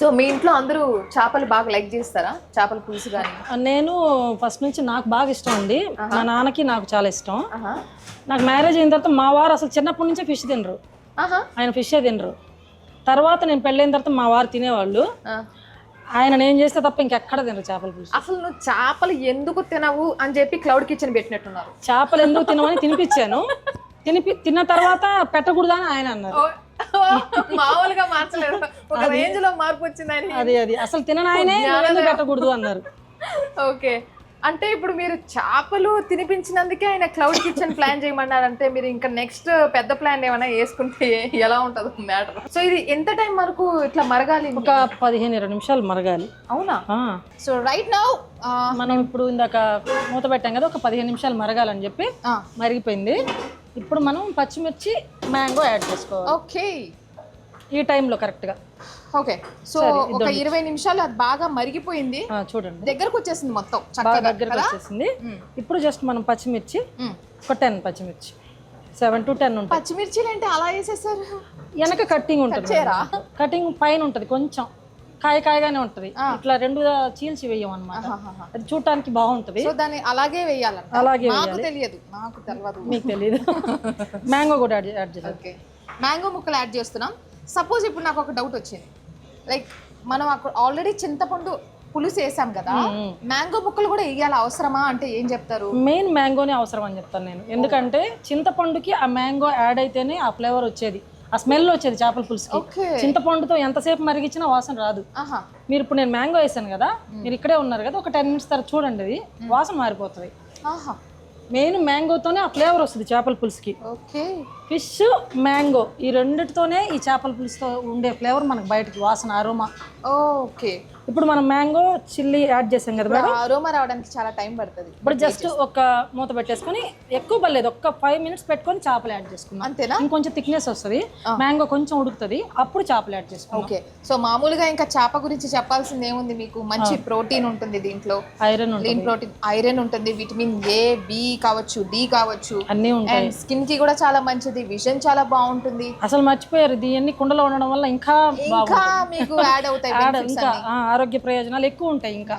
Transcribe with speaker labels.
Speaker 1: So మీ ఇంట్లో అందరూ చేపలు బాగా లైక్ చేస్తారా? చేపల పులుసు కానీ
Speaker 2: నేను ఫస్ట్ నుంచి నాకు బాగా ఇష్టం అండి. మా నాన్నకి నాకు చాలా ఇష్టం. నాకు మ్యారేజ్ అయిన తర్వాత మా వారు అసలు చిన్నప్పటి నుంచే ఫిష్ తినరు. ఆయన ఫిషే తినరు. తర్వాత నేను పెళ్ళైన తర్వాత మా వారు తినేవాళ్ళు. ఆయన నేను చేస్తే తప్ప ఇంకెక్కడ తినరు చేపల పులుసు.
Speaker 1: అసలు నువ్వు చేపలు ఎందుకు తినవు అని చెప్పి క్లౌడ్ కిచెన్ పెట్టినట్టున్నారు.
Speaker 2: చేపలు ఎందుకు తినమని తినిపించాను. తినిపి తిన్న తర్వాత పెట్టకూడదా అని ఆయన అన్నారు.
Speaker 1: మామూలుగా మార్చలేదు. ఒక రేంజ్లో మార్పు వచ్చింది ఆయన
Speaker 2: అది అది. అసలు తినని ఆయనే నువ్వెందుకు పెట్టకూడదు అన్నారు.
Speaker 1: ఓకే. అంటే ఇప్పుడు మీరు చేపలు తినిపించినందుకే ఆయన క్లౌడ్ కిచెన్ ప్లాన్ చేయమన్నారంటే మీరు ఇంకా నెక్స్ట్ పెద్ద ప్లాన్ ఏమైనా వేసుకుంటే ఎలా ఉంటుంది మ్యాటర్ సో ఇది ఎంత టైం వరకు ఇట్లా మరగాలి?
Speaker 2: ఒక పదిహేను ఇరవై నిమిషాలు మరగాలి.
Speaker 1: అవునా. సో రైట్ నౌ
Speaker 2: మనం ఇప్పుడు ఇందాక మూత పెట్టాం కదా ఒక పదిహేను నిమిషాలు మరగాలని చెప్పి మరిగిపోయింది. ఇప్పుడు మనం పచ్చిమిర్చి మ్యాంగో యాడ్ చేసుకోవాలి.
Speaker 1: ఓకే
Speaker 2: ఈ టైంలో కరెక్ట్గా.
Speaker 1: ఓకే. సో ఒక ఇరవై నిమిషాలు అది బాగా మరిగిపోయింది.
Speaker 2: చూడండి.
Speaker 1: దగ్గరకు వచ్చేసింది మొత్తం
Speaker 2: దగ్గరకు వచ్చేసింది. ఇప్పుడు జస్ట్ మనం పచ్చిమిర్చి. ఒక టెన్ పచ్చిమిర్చి. సెవెన్ టు టెన్ ఉంటుంది
Speaker 1: పచ్చిమిర్చిలు అంటే అలా వేసేసారు
Speaker 2: వెనక కట్టింగ్ ఉంటుంది? కటింగ్ పైన ఉంటుంది కొంచెం. కాయ కాయగానే ఉంటుంది. ఇట్లా రెండు చీల్చి వేయం అనమాట అది చూడటానికి బాగుంటుంది.
Speaker 1: దాన్ని అలాగే వేయాలంట.
Speaker 2: అలాగే
Speaker 1: నాకు తెలియదు. నాకు తెలియదు
Speaker 2: మీకు తెలియదు మ్యాంగో కూడా యాడ్ చేయాలి.
Speaker 1: ఓకే. మ్యాంగో ముక్కలు యాడ్ చేస్తున్నాం. సపోజ్ ఇప్పుడు నాకు ఒక డౌట్ వచ్చింది. లైక్ మనం అక్కడ ఆల్రెడీ చింతపండు పులుసు వేసాం కదా మ్యాంగో ముక్కలు కూడా వేయాలి? అవసరమా? అంటే ఏం చెప్తారు?
Speaker 2: మెయిన్ మ్యాంగోనే అవసరం అని చెప్తాను నేను. ఎందుకంటే చింతపండుకి ఆ మ్యాంగో యాడ్ అయితేనే ఆ ఫ్లేవర్ వచ్చేది. ఆ స్మెల్ వచ్చేది చేపల పులుసుకి. చింతపండుతో ఎంతసేపు మరిగించినా వాసన రాదు.
Speaker 1: ఆహా.
Speaker 2: మీరు ఇప్పుడు నేను మ్యాంగో వేసాను కదా మీరు ఇక్కడే ఉన్నారు కదా ఒక టెన్ మినిట్స్ తర్వాత చూడండి అది వాసన మారిపోతుంది.
Speaker 1: ఆహా.
Speaker 2: మెయిన్ మ్యాంగోతోనే ఆ ఫ్లేవర్ వస్తుంది చేపల పులుసుకి.
Speaker 1: ఓకే
Speaker 2: ఫిష్ మ్యాంగో ఈ రెండిటితోనే ఈ చేపల పులుసుతో ఉండే ఫ్లేవర్ మనకు బయటకి వాసన అరోమా.
Speaker 1: ఓకే.
Speaker 2: ఇప్పుడు మనం మ్యాంగో చిల్లీ యాడ్ చేసాం కదా మేడం?
Speaker 1: అరోమా రావడానికి చాలా టైం పడుతుంది.
Speaker 2: ఇప్పుడు జస్ట్ ఒక మూత పెట్టేసుకొని ఎక్కువ పర్లేదు ఒక్క ఫైవ్ మినిట్స్ పెట్టుకొని చేపలు యాడ్ చేసుకున్నాం
Speaker 1: అంతేనా?
Speaker 2: ఇంకొంచెం థిక్నెస్ వస్తుంది. మ్యాంగో కొంచెం ఉడుకుతుంది అప్పుడు చేపలు యాడ్ చేసుకున్నాం
Speaker 1: ఓకే. సో మామూలుగా ఇంకా చేప గురించి చెప్పాల్సింది ఏముంది మీకు? మంచి ప్రోటీన్ ఉంటుంది దీంట్లో.
Speaker 2: ఐరన్ ఉంటుంది.
Speaker 1: ప్రోటీన్ ఐరన్ ఉంటుంది విటమిన్ ఏ బి కావచ్చు డి కావచ్చు.
Speaker 2: అన్నీ ఉంటాయి.
Speaker 1: స్కిన్కి కూడా చాలా మంచిది. విజన్ చాలా బాగుంటుంది.
Speaker 2: అసలు మర్చిపోయారు దీన్ని కుండలో ఉండడం వల్ల ఇంకా
Speaker 1: ఇంకా మీకు యాడ్ అవుతాయి
Speaker 2: ఇంకా ఆరోగ్య ప్రయోజనాలు ఎక్కువ ఉంటాయి ఇంకా.